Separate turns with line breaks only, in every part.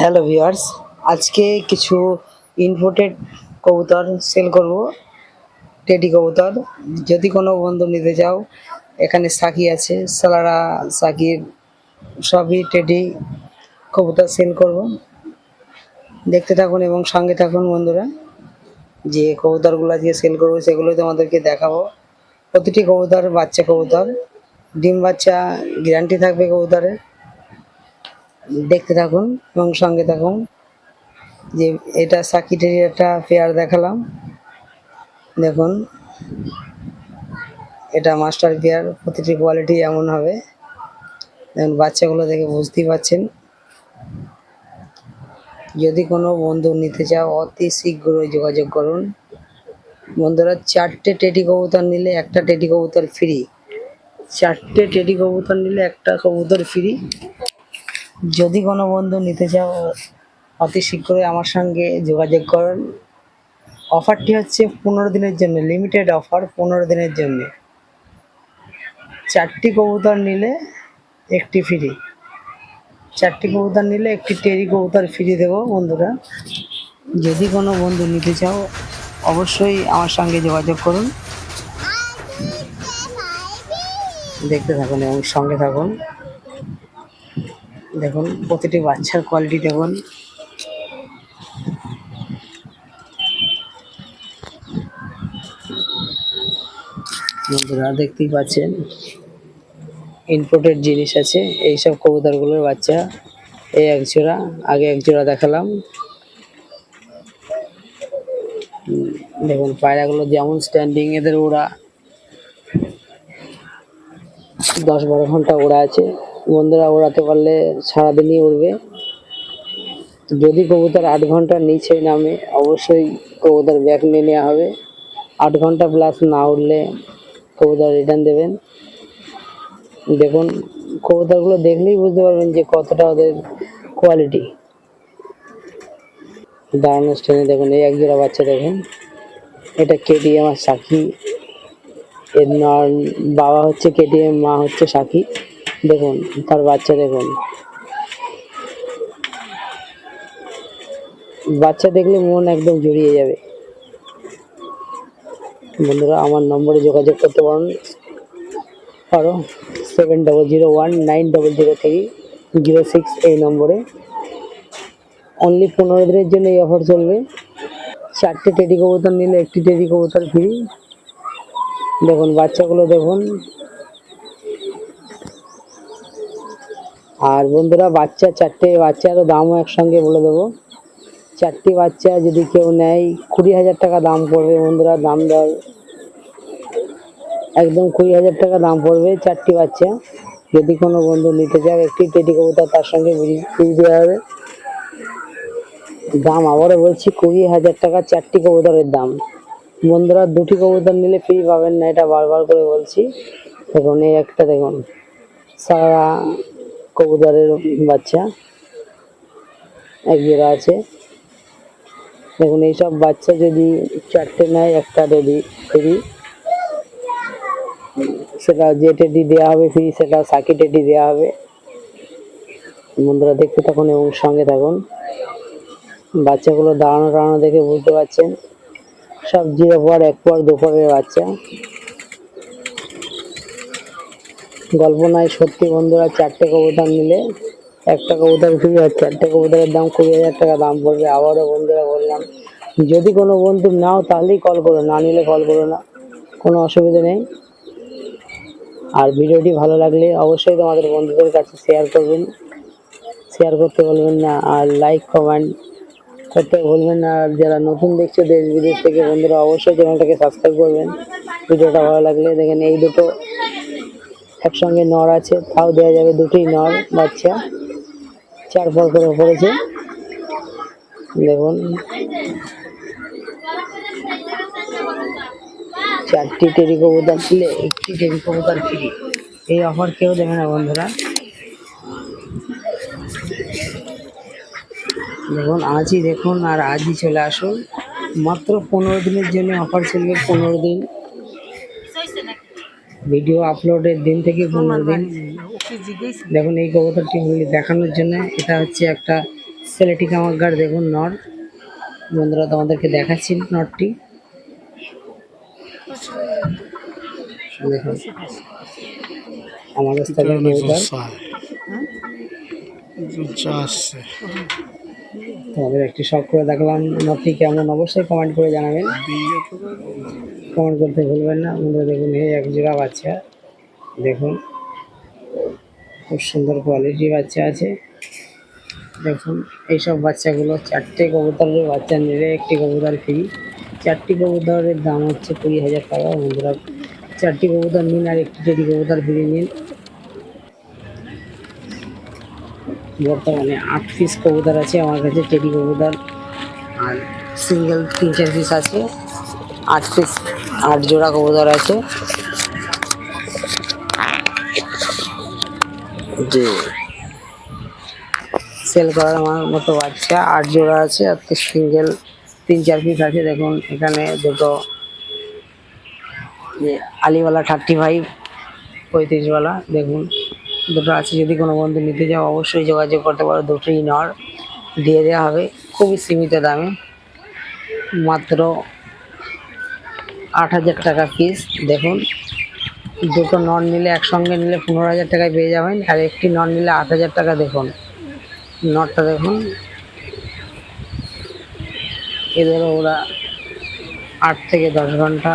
Hello viewers, আজকে কিছু imported কবুতর সেল করব, টেডি কবুতর। যদি কোনো বন্ধু নিতে চাও, এখানে সাকি আছে, সালারা, সাকির, সবই টেডি কবুতর সেল করব। দেখতে থাকুন এবং সঙ্গে থাকুন বন্ধুরা, যে কবুতরগুলো আজকে সেল করব, সেগুলো তোমাদেরকে দেখাবো। প্রতিটি কবুতর বাচ্চা কবুতর, ডিম বাচ্চা গ্যারান্টি থাকবে কবুতরের দেখতে থাকুন এবং সঙ্গে থাকুন। যে এটা সাকিটের একটা পেয়ার দেখালাম। দেখুন। এটা মাস্টার পেয়ার প্রতিটি কোয়ালিটি এমন হবে। দেখুন, বাচ্চাগুলো দেখে বুঝতেই পারছেন যদি কোনো বন্ধু নিতে চাও, অতি শীঘ্রই যোগাযোগ করুন। বন্ধুরা, চারটে টেডি কবুতর নিলে একটা টেডি কবুতর ফ্রি চারটে টেডি কবুতর নিলে একটা কবুতর ফ্রি যদি কোনো বন্ধু নিতে চাও, অতি শীঘ্রই আমার সঙ্গে যোগাযোগ করুন। অফারটি হচ্ছে পনেরো দিনের জন্য লিমিটেড অফার পনেরো দিনের জন্য। চারটি কবুতর নিলে একটি ফ্রি চারটি কবুতর নিলে একটি টেরি কবুতর ফ্রি দেবো বন্ধুরা। যদি কোনো বন্ধু নিতে চাও, অবশ্যই আমার সঙ্গে যোগাযোগ করুন। দেখতে থাকুন এবং সঙ্গে থাকুন। দেখুন, প্রতিটি বাচ্চার কোয়ালিটি দেখুন। বন্ধুরা, দেখতেই পাচ্ছেন ইনপোর্টেড জিনিস আছে। এইসব কবুতরগুলোর বাচ্চা, এই এক জোড়া, আগে এক জোড়া দেখালাম। দেখুন, পায়রাগুলো যেমন স্ট্যান্ডিং এদের ওড়া দশ বারো ঘণ্টা ওড়া আছে। বন্ধুরা ওড়াতে পারলে সারাদিনই উড়বে। যদি কবুতর আট ঘণ্টার নিচে নামে, অবশ্যই কবুতর ব্যাগ নিয়ে নেওয়া হবে। আট ঘণ্টা প্লাস না উঠলে কবুতর রিটার্ন দেবেন। দেখুন, কবুতরগুলো দেখলেই বুঝতে পারবেন যে কতটা ওদের কোয়ালিটি দাঁড়ানো স্টেনে দেখুন, এই একজোড়া বাচ্চা দেখুন। এটা কেটিএম আর সাকি এর বাবা হচ্ছে কেটিএম মা হচ্ছে সাকি দেখুন, তার বাচ্চা দেখুন। বাচ্চা দেখলে মন একদম জড়িয়ে যাবে। বন্ধুরা, আমার নম্বরে যোগাযোগ করতে পারেন। পারো seven double zero one nine double zero three zero six এই নম্বরে। অনলি পনেরো দিনের জন্য এই অফার চলবে। চারটে টেডি কবুতর নিলে একটি টেডি কবুতর ফ্রি দেখুন, বাচ্চাগুলো দেখুন। আর বন্ধুরা, বাচ্চা, চারটে বাচ্চারও দামও একসঙ্গে বলে দেবো। চারটি বাচ্চা যদি কেউ নেয়, কুড়ি হাজার টাকা দাম পড়বে বন্ধুরা, দাম দর একদম কুড়ি হাজার টাকা দাম পড়বে চারটি বাচ্চা। যদি কোনো বন্ধু নিতে চায়, একটি টেটি কবুতর তার সঙ্গে ফ্রি দেওয়া হবে। দাম আবারও বলছি, কুড়ি হাজার টাকা চারটি কবুতরের দাম। বন্ধুরা, দুটি কবুতর নিলে ফ্রি পাবেন না, এটা বারবার করে বলছি। দেখুন, এই একটা দেখুন। সারা কবুতরের বাচ্চা। এক জোড়া আছে। দেখুন এইসব বাচ্চা যদি চারটে নেয়, একটা রেডি ফ্রি সেটা যে টেডি দেওয়া হবে ফ্রি সেটা সাকি টেডি দেওয়া হবে। বন্ধুরা, দেখতে থাকুন এবং সঙ্গে থাকুন। বাচ্চাগুলো দাঁড়ানো টাড়ানো দেখে বুঝতে পারছেন। সব জিরো পর, এক পর, দুপরের বাচ্চা। গল্প নয় সত্যি বন্ধুরা, চারটে কবুতর নিলে একটা কবুতর ফ্রি আর চারটে কবুতরের দাম কুড়ি হাজার টাকা দাম পড়বে। আবারও বন্ধুরা বললাম, যদি কোনো বন্ধু নাও তাহলেই কল করো, না নিলে কল করো না, কোনো অসুবিধা নেই। আর ভিডিওটি ভালো লাগলে অবশ্যই তোমাদের বন্ধুদের কাছে শেয়ার করবেন। শেয়ার করতে বলবেন না, আর লাইক কমেন্ট করতে বলবেন না। আর যারা নতুন দেখছে দেশ বিদেশ থেকে, বন্ধুরা অবশ্যই চ্যানেলটাকে সাবস্ক্রাইব করবেন। ভিডিওটা ভালো লাগলে দেখেন এই দুটো একসঙ্গে নর আছে, তাও দেওয়া যাবে দুটোই নর বাচ্চা। চার পর করে পড়েছে। দেখুন। চারটি টেরি কবুতর দিলে একটি টেরি কবুতর ফ্রি এই অফার কেউ দেবে না, বন্ধুরা। দেখুন, আজই দেখুন আর আজই চলে আসুন। মাত্র পনেরো দিনের জন্য অফার চলবে, পনেরো দিন। ভিডিও আপলোডের দিন থেকে পনেরো দিন। দেখুন এই কবুতরটি দেখানোর জন্য এটা হচ্ছে একটা সেলেটি কামাকগার দেখুন নর। বন্ধুরা তোমাদেরকে দেখাচ্ছি নটটি দেখুন আমার কবুতর।
চা আসছে।
তোমাদের একটি শখ করে দেখলাম। নটটি কেমন? অবশ্যই কমেন্ট করে জানাবেন। কমেন্ট করতে ভুলবেন না। বন্ধুরা, দেখুন, এই এক জোড়া বাচ্চা। দেখুন, খুব সুন্দর কোয়ালিটি বাচ্চা আছে। দেখুন, এইসব বাচ্চাগুলো চারটে কবুতরের বাচ্চা নিলে একটি কবুতর ফ্রি চারটি কবুতরের দাম হচ্ছে কুড়ি হাজার টাকা। বন্ধুরা, চারটি কবুতর নিন আর একটি টেডি কবুতর ফ্রি নিন। বর্তমানে আট পিস কবুতর আছে, আমার কাছে টেডি কবুতর। আর সিঙ্গেল তিন, চার পিস আছে, আট পিস আট জোড়া কবুতর আছে। যে সেল করার আমার মতো বাচ্চা, আট জোড়া আছে, আর তো সিঙ্গেল তিন, চার পিস আছে। দেখুন, এখানে দুটো যে আলিওয়ালা থার্টি ফাইভ, পঁয়ত্রিশওয়ালা, দেখুন। দুটো আছে, যদি কোনো বন্ধু নিতে চাও, অবশ্যই যোগাযোগ করতে পারো, দুটোই নর দিয়ে দেওয়া হবে। খুবই সীমিত দামে, মাত্র আট হাজার টাকা পিস দেখুন, দুটো নন নিলে একসঙ্গে নিলে পনেরো হাজার টাকায় পেয়ে যাবেন, আর একটি নন নিলে আট হাজার টাকা দেখুন। নটটা দেখুন। এদেরও ওরা আট থেকে দশ ঘণ্টা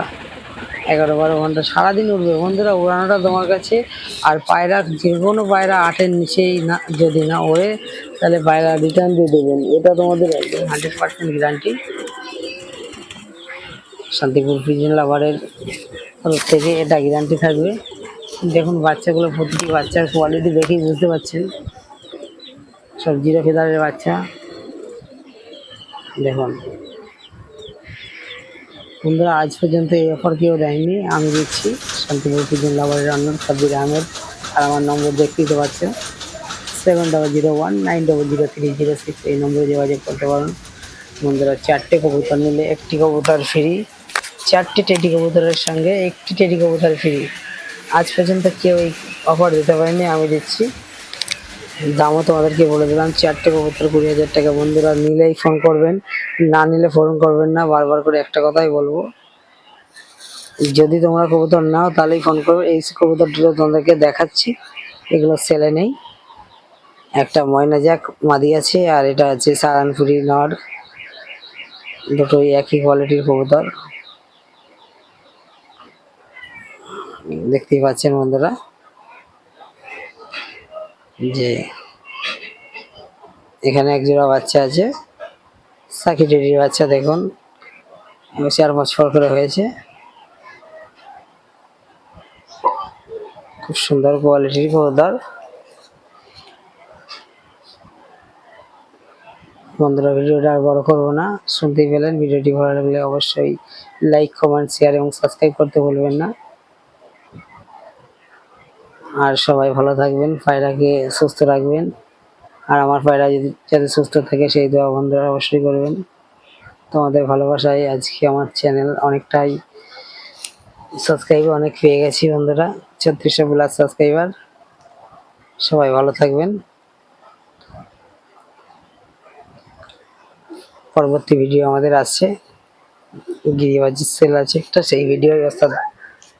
এগারো বারো ঘণ্টা, সারাদিন উঠবে। বন্ধুরা, উড়ানোটা তোমার কাছে। আর পায়রা, যে কোনো পায়রা আটের নিচেই না, যদি না ওড়ে, তাহলে পায়রা রিটার্ন দিয়ে দেবেন। এটা তোমাদের একদম hundred percent guarantee Shantipur pigeon লাভারের তরফ থেকে এটা গ্যারান্টি থাকবে। দেখুন, বাচ্চাগুলো প্রতিটি বাচ্চার কোয়ালিটি দেখেই বুঝতে পারছেন। সব জিরো ফেদারের বাচ্চা। দেখুন। বন্ধুরা, আজ পর্যন্ত এই অফার কেউ দেয়নি। আমি দিচ্ছি শান্তিপুর লাভারের রান্নার সাব্বির আহমেদ। আর আমার নম্বর দেখতেই তো পাচ্ছেন। Seven double zero one nine double zero three zero six এই নম্বরে যোগাযোগ করতে পারেন। বন্ধুরা, চারটে কবুতর নিলে একটি কবুতর ফ্রি চারটে টেডি কবুতরের সঙ্গে একটি টেডি কবুতর ফ্রি আজ পর্যন্ত কেউ এই অফার দিতে পারেনি, আমি দিচ্ছি। দামও তোমাদেরকে বলে দিলাম, চারটে কবুতর কুড়ি হাজার টাকা। বন্ধুরা, নিলেই ফোন করবেন, না নিলে ফোন করবেন না, বারবার করে একটা কথাই বলব। যদি তোমরা কবুতর নাও, তাহলেই ফোন করবে। এই কবুতরগুলো তোমাদেরকে দেখাচ্ছি, এগুলো সেলে নেই। একটা ময়না জ্যাক মাদি আছে, আর এটা আছে সারানপুরি নর। দুটোই একই কোয়ালিটির কবুতর। দেখতেই পাচ্ছেন বন্ধুরা। এখানে এক জোড়া বাচ্চা আছে। সাকিটেরির বাচ্চা দেখুন। চার বছর করে হয়েছে। খুব সুন্দর কোয়ালিটির কবুতর। বন্ধুরা, ভিডিওটা আর বড় করব না। শুনতেই পেলেন। ভিডিওটি ভালো লাগলে অবশ্যই লাইক কমেন্ট শেয়ার এবং সাবস্ক্রাইব করতে ভুলবেন না। আর সবাই ভালো থাকবেন, পায়রাকে সুস্থ রাখবেন। আর আমার পায়রা যদি যাতে সুস্থ থাকে, সেই দোয়া বন্ধুরা অবশ্যই করবেন। তোমাদের ভালোবাসায় আজকে আমার চ্যানেল অনেকটাই সাবস্ক্রাইবার অনেক পেয়ে গেছি বন্ধুরা। ছত্রিশশো প্লাস সাবস্ক্রাইবার সবাই ভালো থাকবেন। পরবর্তী ভিডিও আমাদের আসছে। গিরিবাজি সেল আছে একটা, সেই ভিডিও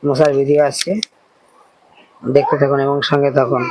মশার ভিডিও আছে দেখতে থাকুন এবং সঙ্গে থাকুন।